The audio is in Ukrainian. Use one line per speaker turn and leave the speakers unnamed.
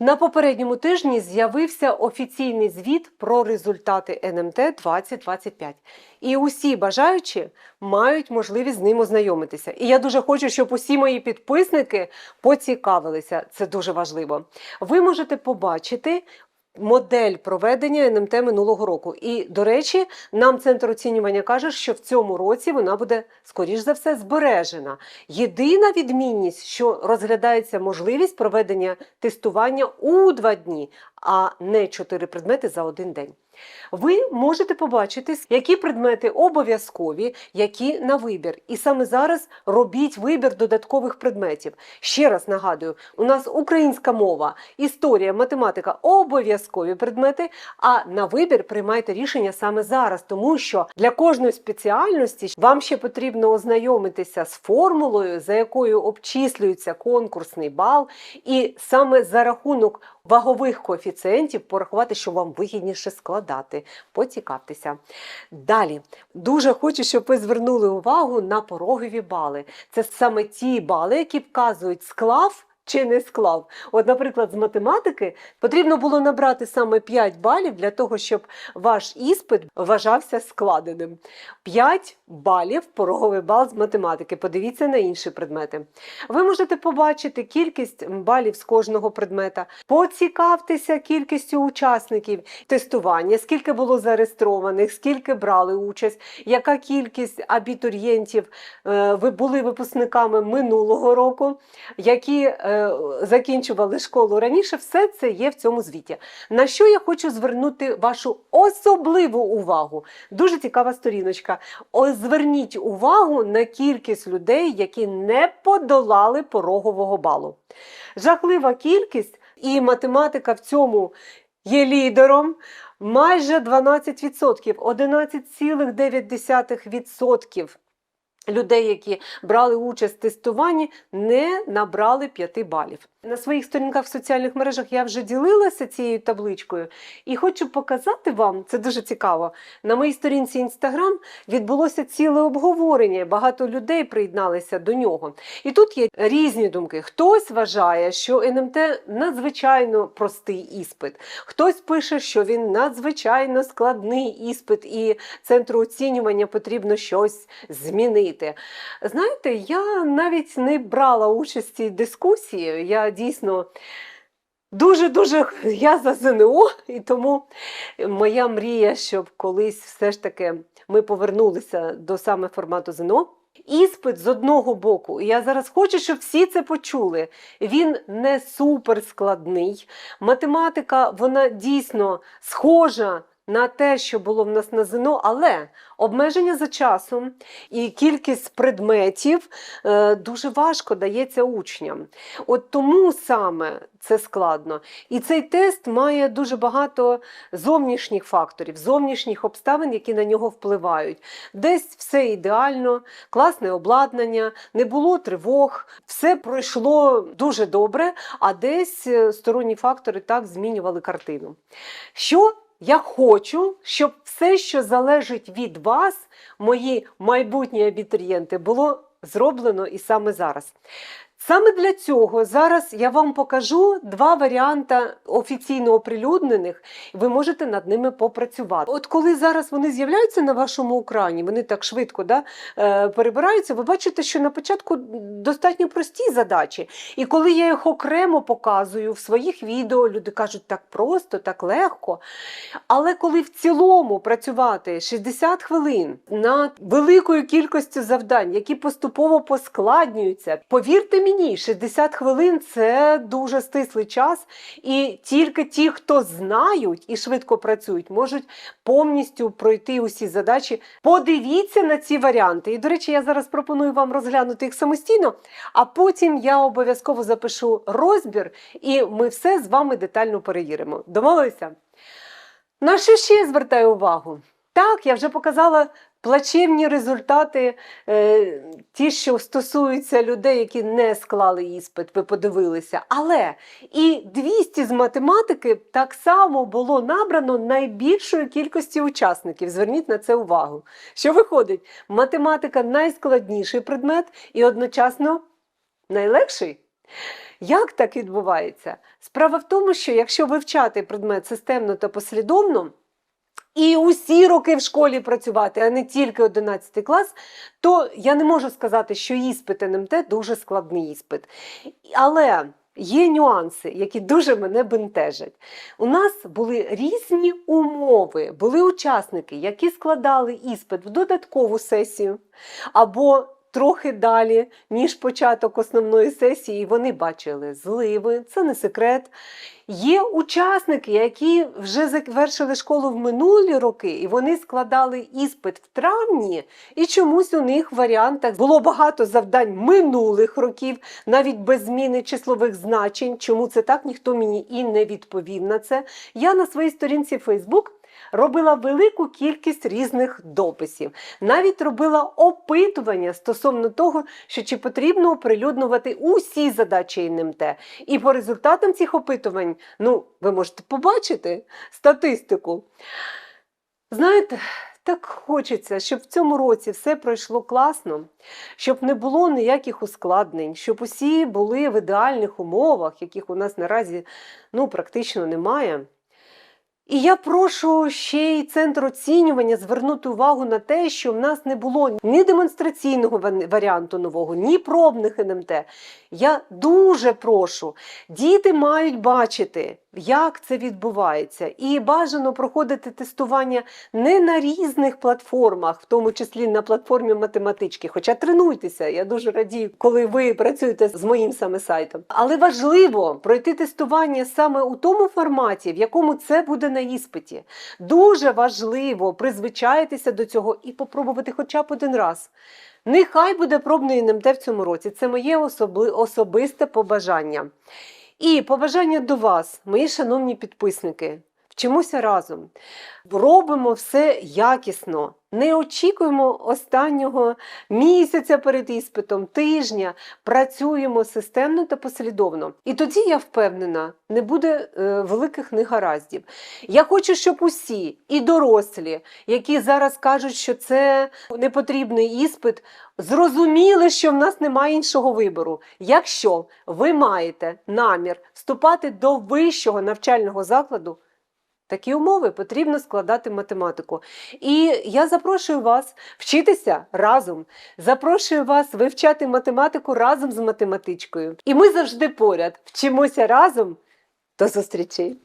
На попередньому тижні з'явився офіційний звіт про результати НМТ 2025. І усі бажаючі мають можливість з ним ознайомитися. І я дуже хочу, щоб усі мої підписники поцікавилися. Це дуже важливо. Ви можете побачити. Модель проведення НМТ минулого року. І, до речі, нам центр оцінювання каже, що в цьому році вона буде, скоріш за все, збережена. Єдина відмінність, що розглядається можливість проведення тестування у два дні, а не чотири предмети за один день. Ви можете побачити, які предмети обов'язкові, які на вибір. І саме зараз робіть вибір додаткових предметів. Ще раз нагадую, у нас українська мова, історія, математика обов'язкові предмети. А на вибір приймайте рішення саме зараз, тому що для кожної спеціальності вам ще потрібно ознайомитися з формулою, за якою обчислюється конкурсний бал, і саме за рахунок вагових коефіцієнтів порахувати, що вам вигідніше складати. Поцікавтеся. Далі дуже хочу, щоб ви звернули увагу на порогові бали. Це саме ті бали, які вказують склав. Чи не склав? От, наприклад, з математики потрібно було набрати саме 5 балів для того, щоб ваш іспит вважався складеним. 5 балів пороговий бал з математики. Подивіться на інші предмети. Ви можете побачити кількість балів з кожного предмета, поцікавтеся кількістю учасників тестування, скільки було зареєстрованих, скільки брали участь, яка кількість абітурієнтів е, ви були випускниками минулого року, які е, закінчували школу раніше, все це є в цьому звіті. На що я хочу звернути вашу особливу увагу? Дуже цікава сторіночка. О, Зверніть увагу на кількість людей, які не подолали порогового балу. Жахлива кількість, і математика в цьому є лідером. Майже 12%, 11,9% людей, які брали участь в тестуванні, не набрали 5 балів. На своїх сторінках в соціальних мережах я вже ділилася цією табличкою і хочу показати вам, це дуже цікаво. На моїй сторінці Instagram відбулося ціле обговорення. Багато людей приєдналися до нього. І тут є різні думки. Хтось вважає, що НМТ надзвичайно простий іспит, хтось пише, що він надзвичайно складний іспит, і центру оцінювання потрібно щось змінити. Знаєте, я навіть не брала участі в дискусії. Я дійсно. Дуже-дуже я за ЗНО, і тому моя мрія, щоб колись все ж таки ми повернулися до саме формату ЗНО. Іспит з одного боку, і я зараз хочу, щоб всі це почули. Він не суперскладний. Математика, вона дійсно схожа на те, що було в нас на ЗНО, але обмеження за часом і кількість предметів е, дуже важко дається учням. От тому саме це складно. І цей тест має дуже багато зовнішніх факторів, зовнішніх обставин, які на нього впливають. Десь все ідеально, класне обладнання, не було тривог, все пройшло дуже добре, а десь е, сторонні фактори так змінювали картину. Що я хочу, щоб все, що залежить від вас, мої майбутні абітурієнти, було зроблено і саме зараз. Саме для цього зараз я вам покажу два варіанти офіційно оприлюднених, ви можете над ними попрацювати. От коли зараз вони з'являються на вашому екрані, вони так швидко да, е, перебираються, ви бачите, що на початку достатньо прості задачі. І коли я їх окремо показую в своїх відео, люди кажуть, так просто, так легко. Але коли в цілому працювати 60 хвилин над великою кількістю завдань, які поступово поскладнюються, повірте мені, 60 хвилин це дуже стислий час, і тільки ті, хто знають і швидко працюють, можуть повністю пройти усі задачі. Подивіться на ці варіанти. І, до речі, я зараз пропоную вам розглянути їх самостійно, а потім я обов'язково запишу розбір, і ми все з вами детально перевіримо. Домовилися? На що ще звертаю увагу? Так, я вже показала плачевні результати, е, ті, що стосуються людей, які не склали іспит, ви подивилися. Але і 200 з математики так само було набрано найбільшої кількості учасників. Зверніть на це увагу. Що виходить? Математика найскладніший предмет і одночасно найлегший. Як так відбувається? Справа в тому, що якщо вивчати предмет системно та послідовно, і усі роки в школі працювати, а не тільки 11 клас, то я не можу сказати, що іспит НМТ дуже складний іспит. Але є нюанси, які дуже мене бентежать. У нас були різні умови, були учасники, які складали іспит в додаткову сесію або трохи далі, ніж початок основної сесії, вони бачили зливи, це не секрет. Є учасники, які вже завершили школу в минулі роки, і вони складали іспит в травні, і чомусь у них в варіантах було багато завдань минулих років, навіть без зміни числових значень. Чому це так? Ніхто мені і не відповів на це. Я на своїй сторінці Facebook робила велику кількість різних дописів. Навіть робила опитування стосовно того, що чи потрібно оприлюднювати усі задачі НМТ. І по результатам цих опитувань, ну, ви можете побачити статистику. Знаєте, так хочеться, щоб в цьому році все пройшло класно, щоб не було ніяких ускладнень, щоб усі були в ідеальних умовах, яких у нас наразі ну, практично немає. І я прошу ще й центр оцінювання звернути увагу на те, що в нас не було ні демонстраційного варіанту нового, ні пробних НМТ. Я дуже прошу, діти мають бачити, як це відбувається, і бажано проходити тестування не на різних платформах, в тому числі на платформі математички. Хоча тренуйтеся, я дуже радію, коли ви працюєте з моїм саме сайтом. Але важливо пройти тестування саме у тому форматі, в якому це буде на іспиті. Дуже важливо призвичаїтися до цього і попробувати хоча б один раз. Нехай буде пробний НМТ в цьому році. Це моє особи- особисте побажання. І побажання до вас, мої шановні підписники. Вчимося разом, робимо все якісно, не очікуємо останнього місяця перед іспитом, тижня. Працюємо системно та послідовно. І тоді я впевнена, не буде е, великих негараздів. Я хочу, щоб усі, і дорослі, які зараз кажуть, що це непотрібний іспит, зрозуміли, що в нас немає іншого вибору. Якщо ви маєте намір вступати до вищого навчального закладу, Такі умови потрібно складати математику. І я запрошую вас вчитися разом. Запрошую вас вивчати математику разом з математичкою. І ми завжди поряд вчимося разом. До зустрічі!